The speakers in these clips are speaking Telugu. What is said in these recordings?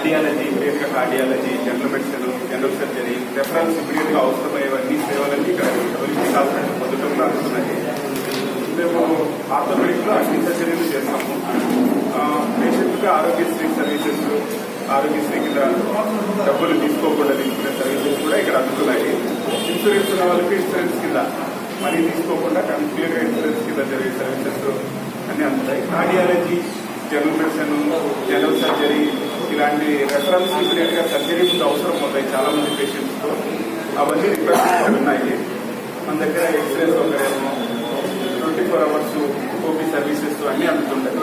కార్డియాలజీ ఇమీడియట్గా cardiology general medicine general surgery reference ఇమీడియట్గా అవసరమయ్యేవన్నీ సేవలన్నీ ఇక్కడ హోలిస్టిక్ హాస్పిటల్ పొందడంలో అందుతున్నాయి మేము ఆర్థోపెడిక్లో అన్ని సర్జరీలు చేస్తాము. పేషెంట్కి ఆరోగ్యశ్రీ సర్వీసెస్ ఆరోగ్యశ్రీ కింద డబ్బులు తీసుకోకుండా తీసుకునే సర్వీసెస్ కూడా ఇక్కడ అందుతున్నాయి. ఇన్సూరెన్స్ ఉన్న వాళ్ళకి ఇన్సూరెన్స్ కింద మనీ తీసుకోకుండా కంప్లీట్గా ఇన్సూరెన్స్ కింద జరిగే సర్వీసెస్ అన్ని అందుతాయి. Cardiology general medicine general surgery ఇలాంటి రెఫరెన్స్ ఇమీడియట్గా సర్జరీ ముందు అవసరం అవుతాయి చాలా మంది పేషెంట్స్తో అవన్నీ రిక్వెస్ట్ ఉన్నాయి. మన దగ్గర X ray సౌకర్యము twenty four hours OP services అన్ని అందుతుంటాయి.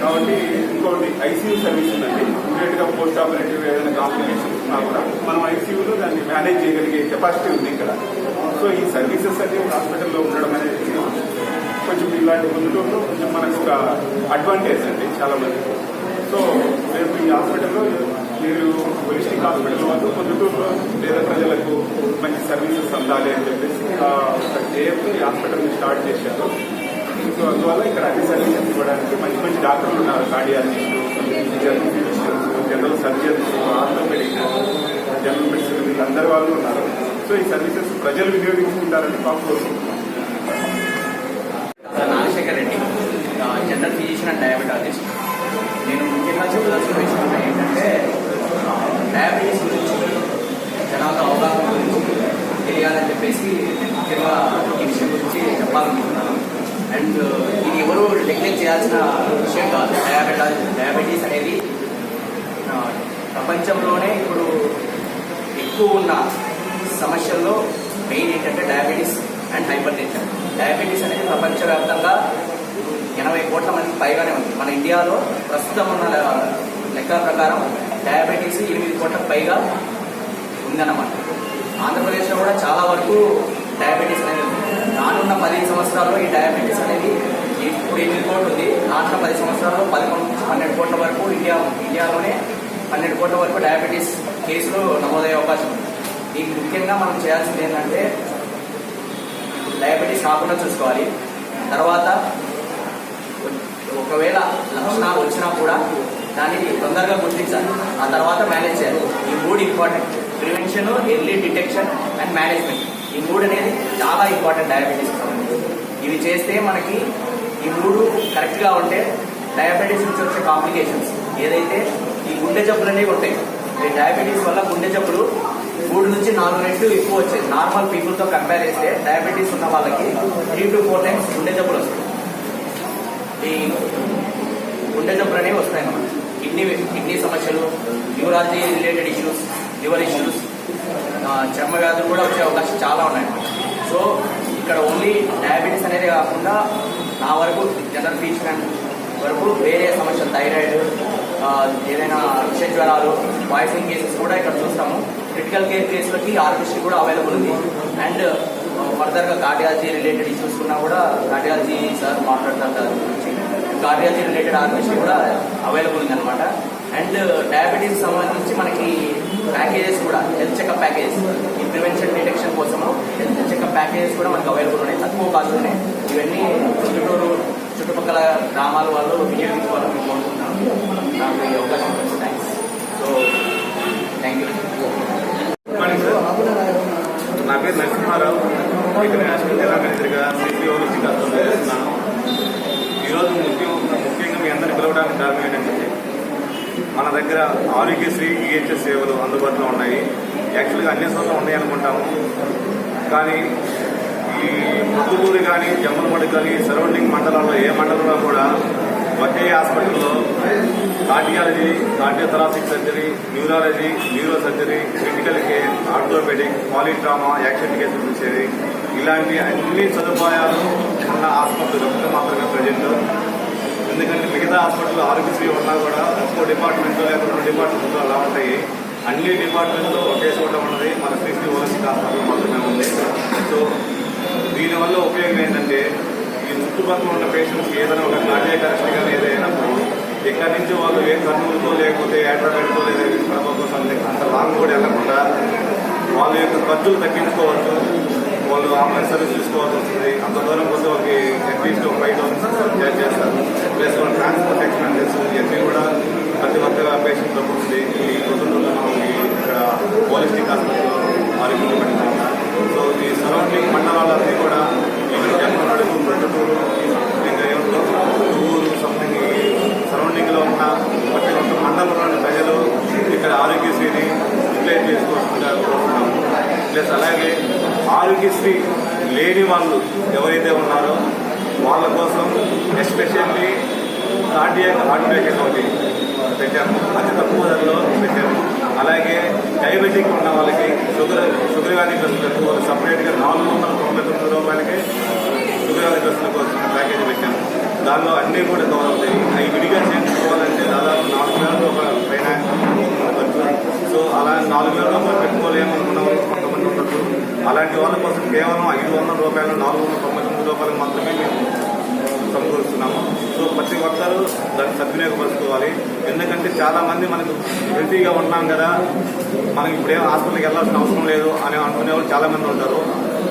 కాబట్టి ఇంకోటి ఐసీయూ సర్వీస్ ఉందండి. ఇమీడియట్గా పోస్ట్ ఆపరేటివ్ ఏదైనా కాంప్లికేషన్స్ ఉన్నా కూడా మనం ఐసీయూలో దాన్ని మేనేజ్ చేయగలిగే కెపాసిటీ ఉంది ఇక్కడ. సో ఈ సర్వీసెస్ అన్ని హాస్పిటల్లో ఉండడం అనేది కొంచెం ఇలాంటి ముందులో కొంచెం మనకు ఒక అడ్వాంటేజ్ అండి చాలా మందికి సో రేపు ఈ హాస్పిటల్లో మీరు హోలిస్టిక్ హాస్పిటల్ వాళ్ళు పొద్దుటూరులో పేద ప్రజలకు మంచి సర్వీసెస్ అందాలి అని చెప్పేసి ఆ ఈ స్టార్ట్ చేశారు. సో అందువల్ల ఇక్కడ అన్ని సర్వీసెస్ ఇవ్వడానికి మంచి మంచి డాక్టర్లు ఉన్నారు cardiologist general physicians general surgeons orthopaedic general medicine వీళ్ళందరి వాళ్ళు ఉన్నారు. సో ఈ సర్వీసెస్ ప్రజలు వినియోగించుకుంటారని మాకు కోరుకుంటున్నాం. Nagashekar Reddy general physician and diabetologist నేను చూపించడం ఏంటంటే డయాబెటీస్ గురించి జనాలకు అవగాహన గురించి తెలియాలని చెప్పేసి ముఖ్యంగా ఈ విషయం గురించి చెప్పాలనుకుంటున్నాను అండ్ ఇది ఎవరు నెగ్లెక్ట్ చేయాల్సిన విషయం కాదు డయాబెటాలజీ డయాబెటీస్ అనేది ప్రపంచంలోనే ఇప్పుడు ఎక్కువ ఉన్న సమస్యల్లో మెయిన్ ఏంటంటే diabetes and hypertension diabetes అనేది ప్రపంచవ్యాప్తంగా ఎనభై కోట్ల మందికి పైగానే ఉంది. మన ఇండియాలో ప్రస్తుతం ఉన్న లెక్కల ప్రకారం డయాబెటీస్ ఎనిమిది కోట్ల పైగా ఉందన్నమాట. ఆంధ్రప్రదేశ్లో కూడా చాలా వరకు డయాబెటీస్ అనేది ఉంది. రానున్న పదిహేను సంవత్సరాల్లో ఈ డయాబెటీస్ అనేది ఇప్పుడు ఎనిమిది కోట్లు ఉంది. రానున్న పది సంవత్సరాల్లో పదకొండు నుంచి పన్నెండు కోట్ల వరకు ఇండియా ఇండియాలోనే పన్నెండు కోట్ల వరకు డయాబెటీస్ కేసులు నమోదయ్యే అవకాశం ఉంది. దీనికి ముఖ్యంగా మనం చేయాల్సింది ఏంటంటే డయాబెటీస్ రాకుండా చూసుకోవాలి. తర్వాత ఒకవేళ లక్షణాలు వచ్చినా కూడా దాన్ని తొందరగా గుర్తించాలి. ఆ తర్వాత మేనేజ్ చేయాలి. ఈ మూడు important prevention early detection and management ఈ మూడు అనేది చాలా ఇంపార్టెంట్ డయాబెటీస్ ఇవి చేస్తే మనకి ఈ మూడు కరెక్ట్గా ఉంటే డయాబెటీస్ నుంచి వచ్చే కాంప్లికేషన్స్ ఏదైతే ఈ గుండె జబ్బులు అనేవి ఉంటాయి ఈ డయాబెటీస్ వల్ల గుండె జబ్బులు మూడు నుంచి నాలుగు రెట్లు ఎక్కువ వచ్చాయి. నార్మల్ పీపుల్తో కంపేర్ చేస్తే డయాబెటీస్ ఉన్న వాళ్ళకి త్రీ టు ఫోర్ టైమ్స్ గుండె జబ్బులు వస్తాయి. ఈ గుండె జబ్బులు అనేవి వస్తాయి అన్నమాట కిడ్నీ కిడ్నీ సమస్యలు neurology related issues liver issues చర్మ వ్యాధులు కూడా వచ్చే అవకాశం చాలా ఉన్నాయి. సో ఇక్కడ ఓన్లీ డయాబెటీస్ అనేది కాకుండా నా వరకు జనరల్ ట్రీట్మెంట్ వరకు వేరే సమస్యలు థైరాయిడ్ ఏదైనా విష జ్వరాలు పాయిజనింగ్ కేసెస్ కూడా ఇక్కడ చూస్తాము. క్రిటికల్ కేర్ కేసులకి ఆర్టిస్ట్ కూడా అవైలబుల్ ఉంది. అండ్ ఫర్దర్గా కార్డియాలజీ రిలేటెడ్ ఇష్యూస్ ఉన్నా కూడా కార్డియాలజీ సార్ మాట్లాడతారు దాని గురించి. కార్డియాలజీ రిలేటెడ్ ఆర్టిస్ట్ కూడా అవైలబుల్ ఉంది అనమాట అండ్ డయాబెటీస్ సంబంధించి మనకి ప్యాకేజెస్ కూడా హెల్త్ చెకప్ ప్యాకేజెస్ ఈ ప్రివెన్షన్ డిటెక్షన్ కోసము హెల్త్ చెకప్ ప్యాకేజెస్ కూడా మనకు అవైలబుల్ ఉన్నాయి. తక్కువ కాస్ట్లోనే ఇవన్నీ చుట్టూరు చుట్టుపక్కల గ్రామాల వాళ్ళు వినియోగించుకోవాలని కోరుకుంటున్నాను నాకు ఈ అవకాశం ఇచ్చిన thanks so thank you morning నా పేరు నరసింహారావు. ఇక్కడ నేషనల్ జిల్లా మేనేజర్గా సిపిఓ చేస్తున్నాను. ఈరోజు ముఖ్యం ముఖ్యంగా మీ అందరిని పిలవడానికి కారణం ఏంటంటే మన దగ్గర ఆరోగ్యశ్రీ ఈహెచ్ఎస్ సేవలు అందుబాటులో ఉన్నాయి. యాక్చువల్గా అన్ని చోట్ల ఉన్నాయి అనుకుంటాము. కానీ ఈ పొద్దుటూరు కానీ జమ్మలమడి కానీ సరౌండింగ్ మండలాల్లో ఏ మండలంలో కూడా ఒకే హాస్పిటల్లో cardiology cardiothoracic surgery neurology neuro surgery critical care orthopaedic polytrauma accident కేసులు చూసేది ఇలాంటి అన్ని సదుపాయాలు ఉన్న ఆసుపత్రులు ఒకటి మాత్రమే ప్రజెంట్. ఎందుకంటే మిగతా హాస్పిటల్ ఆరోగ్యశ్రీ ఉన్నా కూడా ఒక్కో డిపార్ట్మెంట్లో లేకపోతే రెండు డిపార్ట్మెంట్లు అలా ఉంటాయి. అన్ని డిపార్ట్మెంట్లు ఒకే చోట ఉన్నది మన శ్రీశ్రీ ఓఎస్సీ హాస్పిటల్ మాత్రమే ఉంది. సో దీనివల్ల ఉపయోగం ఏంటంటే ఈ చుట్టుపక్కల ఉన్న పేషెంట్స్కి ఏదైనా ఒక కార్డియక్ అరెస్ట్ కానీ ఏదైనప్పుడు ఎక్కడి నుంచి వాళ్ళు ఏ కర్నూలుతో లేకపోతే హైదరాబాద్తో లేదా విశాఖపట్నం సంథింగ్ అంత లాంగ్ కూడా వెళ్ళకుండా వాళ్ళ యొక్క ఖర్చులు తగ్గించుకోవచ్చు. వాళ్ళు ఆన్లైన్ సర్వీస్ తీసుకోవాల్సి వస్తుంది. అంత దూరం పోతే వాళ్ళకి అట్లీస్ట్ ఒక ఫైవ్ థౌసండ్ చార్జ్ చేస్తారు. ప్లస్ వాళ్ళ ట్రాన్స్పోర్ట్ ఎక్స్పెన్సెస్ ఇవన్నీ కూడా ప్రతి ఒక్క పేషెంట్ దొరుకుతుంది ఈ రోజుల్లో మనకి ఇక్కడ హోలిస్టిక్ హాస్పిటల్ ఆరోగ్యం పెట్టినాం సో ఈ సరౌండింగ్ మండలాలన్నీ కూడా ఈవెన్ జన్మనడుగు ప్రొద్దుటూరు ఇంకా ఏమంటారు ఊరు సంథింగ్ సరౌండింగ్లో ఉన్న ప్రతి ఒక్క మండలంలోని ప్రజలు ఇక్కడ ఆరోగ్యశ్రీని యూటిలైజ్ చేసుకోవాల్సిందిగా కోరుతున్నాము ప్లస్ అలాగే ఆరోగ్యశ్రీ లేని వాళ్ళు ఎవరైతే ఉన్నారో వాళ్ళ కోసం ఎస్పెషల్లీ కార్డియాక్ హార్ట్ పేషెంట్ ఒకటి పెట్టాము. అతి తక్కువ ధరలో పెట్టాము. అలాగే డయాబెటిక్ ఉన్న వాళ్ళకి షుగర్ షుగర్ వ్యాధిగ్రస్తులకు వాళ్ళు సపరేట్గా నాలుగు వందల తొంభై తొమ్మిది రూపాయలకి షుగర్ వ్యాధిగ్రస్తులకు కోసం ప్యాకేజీ పెట్టాము. దానిలో అన్నీ కూడా కవర్ అవుతాయి అవి విడిగా చేయించుకోవాలంటే దాదాపు నాలుగు వేల రూపాయలు పైన ఖర్చు సో అలా నాలుగు వేల రూపాయలు పెట్టుకోలేము అనుకున్న వాళ్ళు కొంతమంది ఉండొచ్చు అలాంటి వాళ్ళ కోసం కేవలం ఐదు వందల రూపాయలు నాలుగు వందల తొంభై తొమ్మిది రూపాయలు మాత్రమే మేము సమకూరుస్తున్నాము సో ప్రతి ఒక్కరూ దాన్ని సద్వినియోగపరచుకోవాలి ఎందుకంటే చాలా మంది మనకు హెల్తీగా ఉన్నాం కదా మనకి ఇప్పుడేం హాస్పిటల్కి వెళ్ళాల్సిన అవసరం లేదు అని అనుకునే వాళ్ళు చాలా మంది ఉంటారు.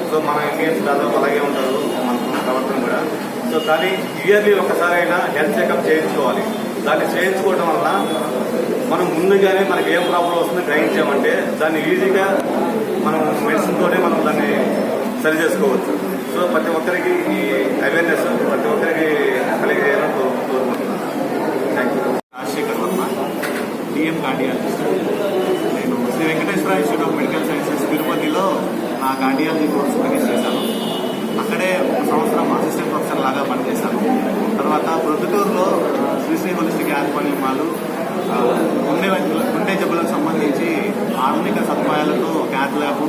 సో మన ఇండియన్స్ దాదాపు అలాగే ఉంటారు మనకున్న ప్రవర్తన కూడా. సో కానీ ఇయర్లీ ఒకసారి అయినా హెల్త్ చెకప్ చేయించుకోవాలి. దాన్ని చేయించుకోవడం వల్ల మనం ముందుగానే మనకి ఏం ప్రాబ్లం వస్తుందో గ్రహించామంటే దాన్ని ఈజీగా మనం మెడిసిన్తోనే మనం దాన్ని సరి చేసుకోవచ్చు. సో ప్రతి ఒక్కరికి ఈ అవేర్నెస్ ప్రతి ఒక్కరికి కార్డియాలజీ కోర్స్ ఫినిష్ చేశాను అక్కడే ఒక సంవత్సరం అసిస్టెంట్ ప్రొఫెసర్ లాగా పనిచేశాను తర్వాత ప్రొద్దుటూరులో శ్రీశ్రీ హోలిస్టిక్ యాజ్ ఆ, గుండె గుండె జబ్బులకు సంబంధించి ఆధునిక సదుపాయాలతో cath lab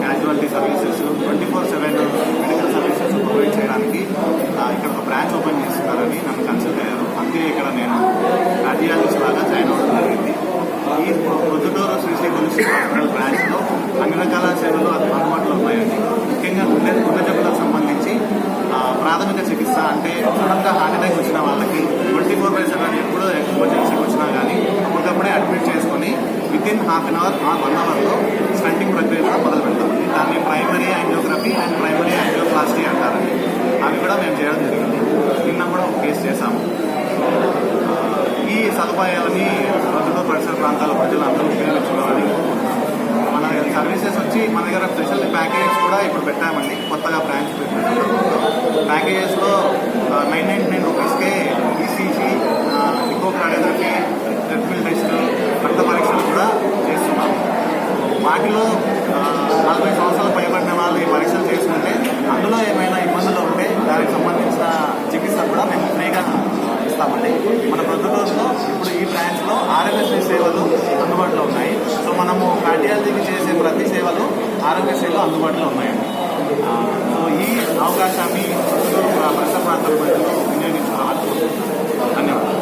casualty services twenty four seven medical services provide చేయడానికి ఆ, ఇక్కడ ఒక బ్రాంచ్ ఓపెన్ చేస్తున్నారని నన్ను కన్సల్ట్ అయ్యారు అందుకే ఇక్కడ నేను కార్డియాలజిస్ట్ లాగా జాయిన్ అవ్వడం జరిగింది ఈ ప్రొద్దుటూరు శ్రీశ్రీ హోలిస్టిక్ హాస్పిటల్ బ్రాంచ్లో అన్ని రకాల సేవలు అందుబాటులో ఉన్నాయండి ముఖ్యంగా గుండె గుండె జబ్బులకు సంబంధించి ఆ, ప్రాథమిక చికిత్స అంటే సడన్గా హార్ట్ అటాక్ వచ్చిన వాళ్ళకి ట్వంటీ ఫోర్ బై సెవెన్ ఎప్పుడో ఎమర్జెన్సీకి వచ్చినా కానీ అప్పటికప్పుడే అడ్మిట్ చేసుకొని with in half an hour one అవర్లో స్టంటింగ్ ప్రక్రియ కూడా మొదలు పెడతాం దాన్ని primary angiography and primary angioplasty అంటారండి అవి కూడా మేము చేయడం జరిగింది నిన్న కూడా ఒక కేసు చేశాము ఆ, ఈ సదుపాయాలని ప్రజలు పరిసర ప్రాంతాల ప్రజలు అందరూ ఉపయోగించుకోవాలి మన సర్వీసెస్ వచ్చి మన దగ్గర స్పెషల్ ప్యాకేజెస్ కూడా ఇప్పుడు పెట్టామండి కొత్తగా బ్రాంచ్ ప్యాకేజెస్లో నైన్ నైన్ నైన్ రూపీస్కే ఈసీజీ ఇంకో కార్డియోగ్రఫీ ట్రెడ్మిల్ టెస్ట్ రక్త పరీక్షలు కూడా చేస్తున్నాం వాటిలో ఆ, నలభై సంవత్సరాలు పైబడిన వాళ్ళు ఈ పరీక్షలు చేసుకుంటే అందులో ఏమైనా ఇబ్బందులు ఉంటే దానికి సంబంధించిన చికిత్స కూడా మేము ఫ్రీగా ఇస్తామండి మన ప్రొద్దుటూరులో ఇప్పుడు ఈ బ్రాంచ్లో ఆరోగ్యశ్రీ సేవలు అందుబాటులో ఉన్నాయి సో మనము కార్డియాలజీకి చేసే ప్రతి సేవలు ఆరోగ్యశ్రీలో అందుబాటులో ఉన్నాయండి సో ఈ అవకాశాన్ని ఆ, పరిసర ప్రాంతాల ప్రజలు వినియోగించుకోవాలని ధన్యవాదాలు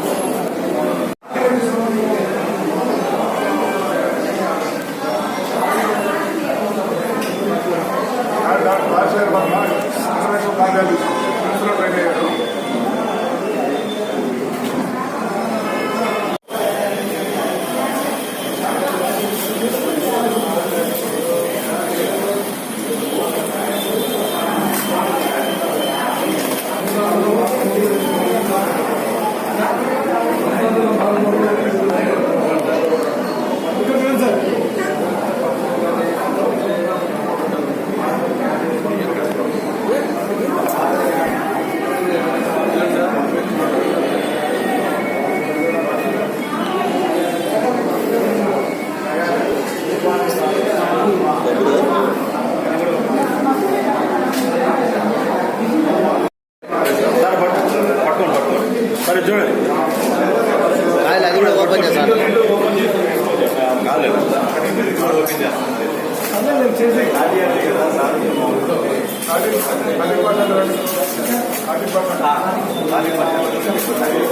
Vale, vale, vale.